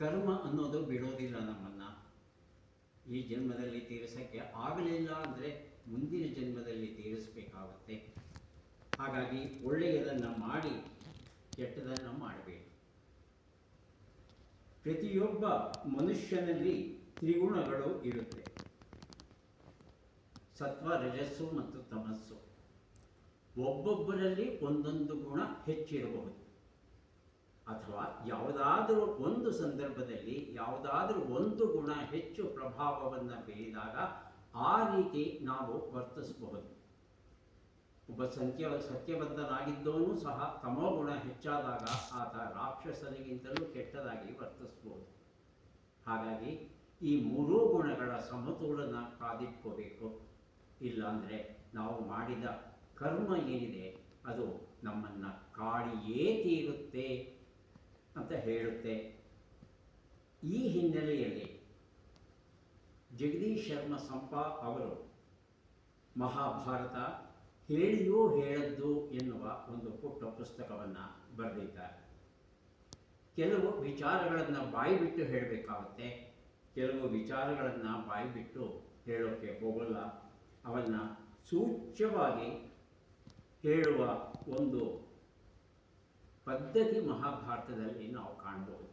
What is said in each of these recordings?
ಕರ್ಮ ಅನ್ನೋದು ಬಿಡೋದಿಲ್ಲ ನಮ್ಮನ್ನು. ಈ ಜನ್ಮದಲ್ಲಿ ತೀರಿಸೋಕ್ಕೆ ಆಗಲಿಲ್ಲ ಅಂದರೆ ಮುಂದಿನ ಜನ್ಮದಲ್ಲಿ ತೀರಿಸಬೇಕಾಗುತ್ತೆ. ಹಾಗಾಗಿ ಒಳ್ಳೆಯದನ್ನು ಮಾಡಿ, ಕೆಟ್ಟದನ್ನು ಮಾಡಬೇಕು ಪ್ರತಿಯೊಬ್ಬ ಮನುಷ್ಯನಲ್ಲಿ ತ್ರಿಗುಣಗಳು ಇರುತ್ತೆ. ಸತ್ವ, ರಜಸ್ಸು ಮತ್ತು ತಮಸ್ಸು. ಒಬ್ಬೊಬ್ಬರಲ್ಲಿ ಒಂದೊಂದು ಗುಣ ಹೆಚ್ಚಿರಬಹುದು. ಅಥವಾ ಯಾವುದಾದರೂ ಒಂದು ಸಂದರ್ಭದಲ್ಲಿ ಯಾವುದಾದರೂ ಒಂದು ಗುಣ ಹೆಚ್ಚು ಪ್ರಭಾವವನ್ನು ಬೀರಿದಾಗ ಆ ರೀತಿ ನಾವು ವರ್ತಿಸಬಹುದು. ಒಬ್ಬ ಸತ್ಯ ಸತ್ಯಬದ್ಧನಾಗಿದ್ದವನು ಸಹ ತಮೋಗುಣ ಹೆಚ್ಚಾದಾಗ ಆತ ರಾಕ್ಷಸನಿಗಿಂತಲೂ ಕೆಟ್ಟದಾಗಿ ವರ್ತಿಸಬಹುದು. ಹಾಗಾಗಿ ಈ ಮೂರೂ ಗುಣಗಳ ಸಮತೋಲನ ಕಾದಿಟ್ಕೋಬೇಕು. ಇಲ್ಲಾಂದರೆ ನಾವು ಮಾಡಿದ ಕರ್ಮ ಏನಿದೆ, ಅದು ನಮ್ಮನ್ನು ಕಾಡಿಯೇ ತೀರುತ್ತೆ. ಅಂತ ಹೇಳುತ್ತೆ. ಈ ಹಿನ್ನೆಲೆಯಲ್ಲಿ ಜಗದೀಶ್ ಶರ್ಮ ಸಂಪಾ ಅವರು ಮಹಾಭಾರತ ಹೇಳಿಯೂ ಹೇಳದ್ದು ಎನ್ನುವ ಒಂದು ಪುಟ್ಟ ಪುಸ್ತಕವನ್ನು ಬರೆದಿದ್ದಾರೆ. ಕೆಲವು ವಿಚಾರಗಳನ್ನು ಬಾಯಿಬಿಟ್ಟು ಹೇಳಬೇಕಾಗುತ್ತೆ. ಕೆಲವು ವಿಚಾರಗಳನ್ನು ಬಾಯಿಬಿಟ್ಟು ಹೇಳೋಕ್ಕೆ ಹೋಗಲ್ಲ. ಅವನ್ನು ಸೂಚ್ಯವಾಗಿ ಹೇಳುವ ಒಂದು ಪದ್ಧತಿ ಮಹಾಭಾರತದಲ್ಲಿ ನಾವು ಕಾಣಬಹುದು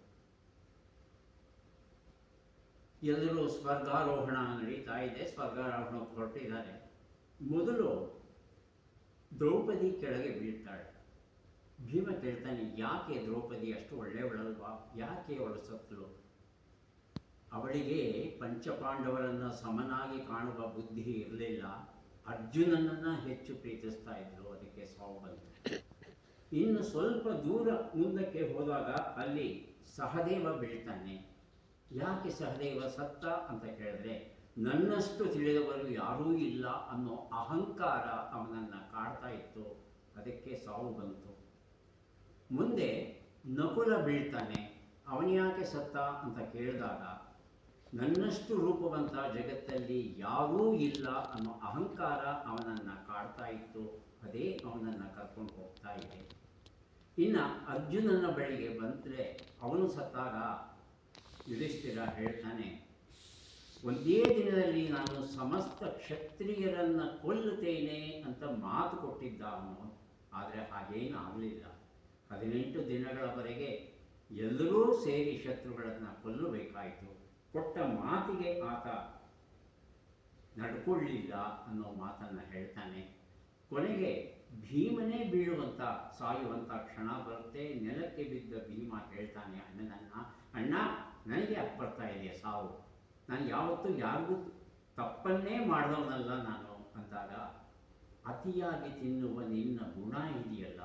ಎಲ್ಲರೂ ಸ್ವರ್ಗಾರೋಹಣ ನಡೀತಾ ಇದೆ ಸ್ವರ್ಗಾರೋಹಣಕ್ಕೆ ಹೊರಟಿದ್ದಾರೆ. ಮೊದಲು ದ್ರೌಪದಿ ಕೆಳಗೆ ಬೀಳ್ತಾಳೆ. ಭೀಮ ಕೇಳ್ತಾನೆ, ಯಾಕೆ ದ್ರೌಪದಿ ಅಷ್ಟು ಒಳ್ಳೆಯವಳಲ್ವಾ? ಯಾಕೆ ಅವಳು ಸತ್ತಳು ಅವಳಿಗೆ ಪಂಚಪಾಂಡವರನ್ನು ಸಮನಾಗಿ ಕಾಣುವ ಬುದ್ಧಿ ಇರಲಿಲ್ಲ. ಅರ್ಜುನನನ್ನು ಹೆಚ್ಚು ಪ್ರೀತಿಸ್ತಾ ಇದ್ರು ಅದಕ್ಕೆ ಸಾವು ಬಂತು. ಇನ್ನು ಸ್ವಲ್ಪ ದೂರ ಮುಂದಕ್ಕೆ ಹೋದಾಗ ಅಲ್ಲಿ ಸಹದೇವ ಬೀಳ್ತಾನೆ. ಯಾಕೆ ಸಹದೇವ ಸತ್ತ ಅಂತ ಕೇಳಿದ್ರೆ, ನನ್ನಷ್ಟು ತಿಳಿದವರು ಯಾರೂ ಇಲ್ಲ ಅನ್ನೋ ಅಹಂಕಾರ ಅವನನ್ನು ಕಾಡ್ತಾ ಇತ್ತು. ಅದಕ್ಕೆ ಸಾವು ಬಂತು. ಮುಂದೆ ನಕುಲ ಬೀಳ್ತಾನೆ. ಅವನ್ಯಾಕೆ ಸತ್ತ ಅಂತ ಕೇಳಿದಾಗ, ನನ್ನಷ್ಟು ರೂಪವಂತ ಜಗತ್ತಲ್ಲಿ ಯಾರೂ ಇಲ್ಲ ಅನ್ನೋ ಅಹಂಕಾರ ಅವನನ್ನು ಅದೇ ಅವನನ್ನು ಕರ್ಕೊಂಡು ಹೋಗ್ತಾ ಇದೆ. ಇನ್ನು ಅರ್ಜುನನ ಬಳಿಗೆ ಬಂದರೆ ಅವನು ಸತ್ತಾಗ ಯುಧಿಷ್ಠಿರ ಹೇಳ್ತಾನೆ, ಒಂದೇ ದಿನದಲ್ಲಿ ನಾನು ಸಮಸ್ತ ಕ್ಷತ್ರಿಯರನ್ನು ಕೊಲ್ಲುತ್ತೇನೆ ಅಂತ ಮಾತು ಕೊಟ್ಟಿದ್ದ ಅವನು. ಆದರೆ ಹಾಗೇನು ಆಗಲಿಲ್ಲ. ಹದಿನೆಂಟು ದಿನಗಳವರೆಗೆ ಎಲ್ಲರೂ ಸೇರಿ ಶತ್ರುಗಳನ್ನು ಕೊಲ್ಲಬೇಕಾಯಿತು. ಕೊಟ್ಟ ಮಾತಿಗೆ ಆತ ನಡ್ಕೊಳ್ಳಿಲ್ಲ ಅನ್ನೋ ಮಾತನ್ನು ಹೇಳ್ತಾನೆ. ಕೊನೆಗೆ ಭೀಮನೇ ಬೀಳುವಂಥ ಸಾಯುವಂಥ ಕ್ಷಣ ಬರುತ್ತೆ. ನೆಲಕ್ಕೆ ಬಿದ್ದ ಭೀಮ ಹೇಳ್ತಾನೆ ಅಣ್ಣನನ್ನ ಅಣ್ಣ, ನನಗೆ ಯಾಕೆ ಬರ್ತಾ ಇದೆಯಾ? ಸಾವು. ನಾನು ಯಾವತ್ತೂ ಯಾರಿಗೂ ತಪ್ಪನ್ನೇ ಮಾಡಿದವನಲ್ಲ ನಾನು, ಅಂದಾಗ, ಅತಿಯಾಗಿ ತಿನ್ನುವ ನಿನ್ನ ಗುಣ ಇದೆಯಲ್ಲ,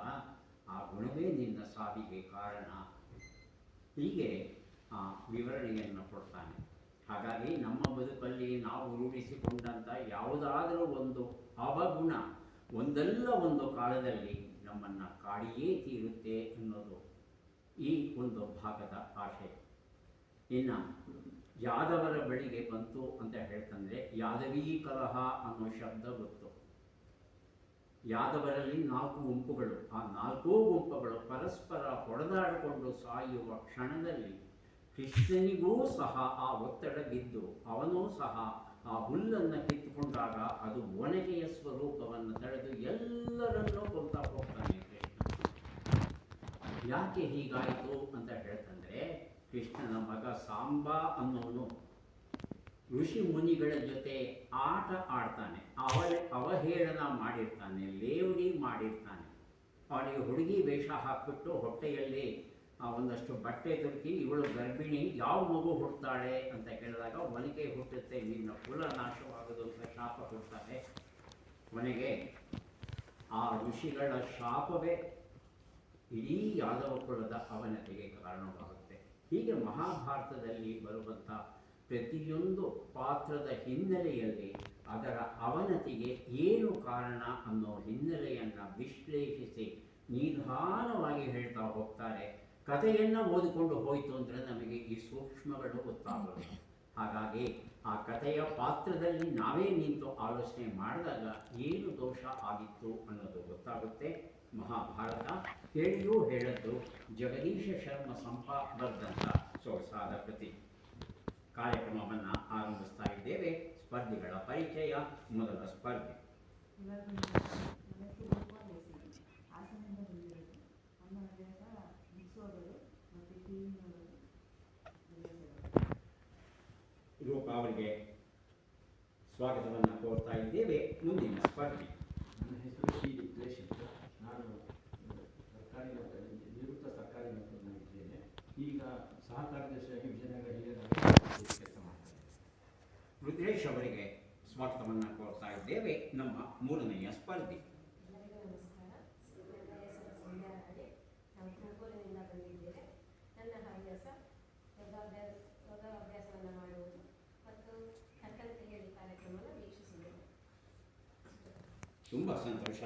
ಆ ಗುಣವೇ ನಿನ್ನ ಸಾವಿಗೆ ಕಾರಣ. ಹೀಗೆ, ಆ ವಿವರಣೆಯನ್ನು ಕೊಡ್ತಾನೆ. ಹಾಗಾಗಿ ನಮ್ಮ ಬದುಕಲ್ಲಿ ನಾವು ರೂಢಿಸಿಕೊಂಡಂಥ ಯಾವುದಾದರೂ ಒಂದು ಅವಗುಣ ಒಂದಲ್ಲ ಒಂದು ಕಾಲದಲ್ಲಿ ನಮ್ಮನ್ನು ಕಾಡಿಯೇ ತೀರುತ್ತೆ ಅನ್ನೋದು ಈ ಒಂದು ಭಾಗದ ಆಶೆ ಇನ್ನು ಯಾದವರ ಬಳಿಗೆ ಬಂತು ಅಂತ ಹೇಳ್ತಂದರೆ ಯಾದವೀ ಕಲಹ ಅನ್ನೋ ಶಬ್ದ ಗೊತ್ತು. ಯಾದವರಲ್ಲಿ ನಾಲ್ಕು ಗುಂಪುಗಳು, ಆ ನಾಲ್ಕೂ ಗುಂಪುಗಳು ಪರಸ್ಪರ ಹೊಡೆದಾಡಿಕೊಂಡು ಸಾಯುವ ಕ್ಷಣದಲ್ಲಿ ಕೃಷ್ಣನಿಗೂ ಸಹ ಆ ಒತ್ತಡ ಬಿದ್ದು ಅವನೂ ಸಹ ಆ ಹುಲ್ಲನ್ನು ಕಿತ್ತುಕೊಂಡಾಗ ಅದು ಒಣಗೆಯ ಸ್ವರೂಪವನ್ನು ತಳೆದು ಎಲ್ಲರನ್ನೂ ಕೊಲ್ತಾ ಹೋಗ್ತಾನೆ ಯಾಕೆ ಹೀಗಾಯಿತು ಅಂತ ಹೇಳ್ತಂದ್ರೆ ಕೃಷ್ಣನ ಮಗ ಸಾಂಬಾ ಅನ್ನೋನು ಋಷಿ ಮುನಿಗಳ ಜೊತೆ ಆಟ ಆಡ್ತಾನೆ. ಅವಳ ಅವಹೇಳನ ಮಾಡಿರ್ತಾನೆ, ಲೇವಡಿ ಮಾಡಿರ್ತಾನೆ. ಅವನಿಗೆ ಹುಡುಗಿ ವೇಷ ಹಾಕ್ಬಿಟ್ಟು ಹೊಟ್ಟೆಯಲ್ಲಿ ಒಂದಷ್ಟು ಬಟ್ಟೆ ದೊರಕಿ ಇವಳು ಗರ್ಭಿಣಿ, ಯಾವ ಮಗು ಹುಡ್ತಾಳೆ ಅಂತ ಕೇಳಿದಾಗ ಮನೆಗೆ ಹುಟ್ಟುತ್ತೆ, ನಿನ್ನ ಕುಲ ನಾಶವಾಗದು ಅಂತ ಶಾಪ ಕೊಡ್ತಾರೆ ಮನೆಗೆ ಆ ಋಷಿಗಳ ಶಾಪವೇ ಇಡೀ ಯಾದವ ಕುಲದ ಅವನತಿಗೆ ಕಾರಣವಾಗುತ್ತೆ. ಹೀಗೆ ಮಹಾಭಾರತದಲ್ಲಿ ಬರುವಂಥ ಪ್ರತಿಯೊಂದು ಪಾತ್ರದ ಹಿನ್ನೆಲೆಯಲ್ಲಿ ಅದರ ಅವನತಿಗೆ ಏನು ಕಾರಣ ಅನ್ನೋ ಹಿನ್ನೆಲೆಯನ್ನು ವಿಶ್ಲೇಷಿಸಿ ನಿಧಾನವಾಗಿ ಹೇಳ್ತಾ ಹೋಗ್ತಾರೆ. ಕಥೆಯನ್ನು ಓದಿಕೊಂಡು ಹೋಯಿತು ಅಂದರೆ ನಮಗೆ ಈ ಸೂಕ್ಷ್ಮಗಳು ಗೊತ್ತಾಗುತ್ತೆ ಹಾಗಾಗಿ ಆ ಕಥೆಯ ಪಾತ್ರದಲ್ಲಿ ನಾವೇ ನಿಂತು ಆಲೋಚನೆ ಮಾಡಿದಾಗ ಏನು ದೋಷ ಆಗಿತ್ತು ಅನ್ನೋದು ಗೊತ್ತಾಗುತ್ತೆ. ಮಹಾಭಾರತ ಹೇಳಿಯೂ ಹೇಳದ್ದು ಜಗದೀಶ ಶರ್ಮ ಸಂಪಾ ಬರೆದಂಥ ಸೊಗಸಾದ ಕೃತಿ. ಕಾರ್ಯಕ್ರಮವನ್ನು ಆರಂಭಿಸ್ತಾ ಇದ್ದೇವೆ. ಸ್ಪರ್ಧಿಗಳ ಪರಿಚಯ, ಮೊದಲ ಸ್ಪರ್ಧೆ. ಕೋರ್ತಾ ಇದ್ದೇವೆ ಮುಂದಿನ ಸ್ಪರ್ಧೆ ನನ್ನ ಹೆಸರು ಶ್ರೀ ರುದ್ರೇಶ್ ಅಂತ ಸರ್ಕಾರಿ ನೌಕರ ನಿವೃತ್ತ ಸರ್ಕಾರಿ ನೌಕರನಾಗಿದ್ದೇನೆ ಈಗ ಸಹ ಕಾರ್ಯದರ್ಶಿಯಾಗಿ ವಿಜಯನಗರ ಹಿರಿಯರಾಗಿ ಕೆಲಸ ಮಾಡ್ತಾರೆ ರುದ್ರೇಶ್ ಅವರಿಗೆ ಸ್ವಾಗತವನ್ನು ಇದ್ದೇವೆ. ನಮ್ಮ ಮೂರನೆಯ ಸ್ಪರ್ಧೆ. ತುಂಬ ಸಂತೋಷ.